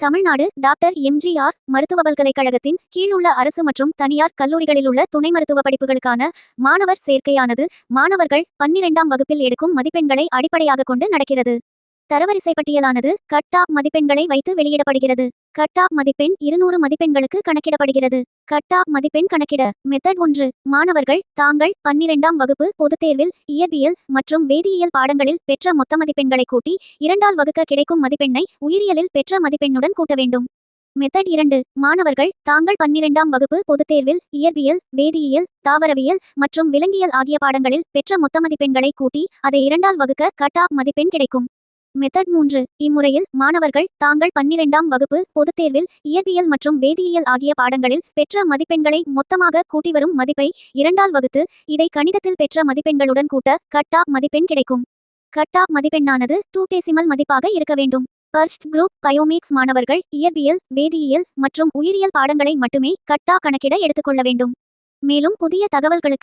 Tamil Nadu doctor MGR மருத்துவ பல்கலைக்கழகத்தின் கீழுள்ள அரசு மற்றும் தனியார் கல்லூரிகளில் உள்ள துணை மருத்துவ படிப்புகளுக்கான மாணவர் சேர்க்கையானது மாணவர்கள் பன்னிரெண்டாம் வகுப்பில் எடுக்கும் மதிப்பெண்களை அடிப்படையாக கொண்டு நடக்கிறது. தரவரிசை பட்டியலானது கட்டாப் மதிப்பெண்களை வைத்து வெளியிடப்படுகிறது. கட்டாப் மதிப்பெண் இருநூறு மதிப்பெண்களுக்கு கணக்கிடப்படுகிறது. கட்டாப் மதிப்பெண் கணக்கிட மெத்தட் ஒன்று. மாணவர்கள் தாங்கள் பன்னிரெண்டாம் வகுப்பு பொதுத் தேர்வில் இயற்பியல் மற்றும் வேதியியல் பாடங்களில் பெற்ற மொத்த மதிப்பெண்களை கூட்டி இரண்டால் வகுக்க கிடைக்கும் மதிப்பெண்ணை உயிரியலில் பெற்ற மதிப்பெண்ணுடன் கூட்ட வேண்டும். மெத்தட் இரண்டு. மாணவர்கள் தாங்கள் பன்னிரெண்டாம் வகுப்பு பொதுத் தேர்வில் இயற்பியல் வேதியியல் தாவரவியல் மற்றும் விலங்கியல் ஆகிய பாடங்களில் பெற்ற மொத்த மதிப்பெண்களை கூட்டி அதை இரண்டால் வகுக்க கட்டாப் மதிப்பெண் கிடைக்கும். மெத்தட் மூன்று. இம்முறையில் மாணவர்கள் தாங்கள் பன்னிரெண்டாம் வகுப்பு பொதுத் தேர்வில் இயற்பியல் மற்றும் வேதியியல் ஆகிய பாடங்களில் பெற்ற மதிப்பெண்களை மொத்தமாக கூட்டி வரும் மதிப்பை இரண்டால் வகுத்து இதை கணிதத்தில் பெற்ற மதிப்பெண்களுடன் கூட்ட கட்டாப் மதிப்பெண் கிடைக்கும். கட்டாப் மதிப்பெண்ணானது டூ டெசிமல் மதிப்பாக இருக்க வேண்டும். பர்ஸ்ட் குரூப் பயோமிக்ஸ் மாணவர்கள் இயற்பியல் வேதியியல் மற்றும் உயிரியல் பாடங்களை மட்டுமே கட்டா கணக்கிட எடுத்துக்கொள்ள வேண்டும். மேலும் புதிய தகவல்களுக்கு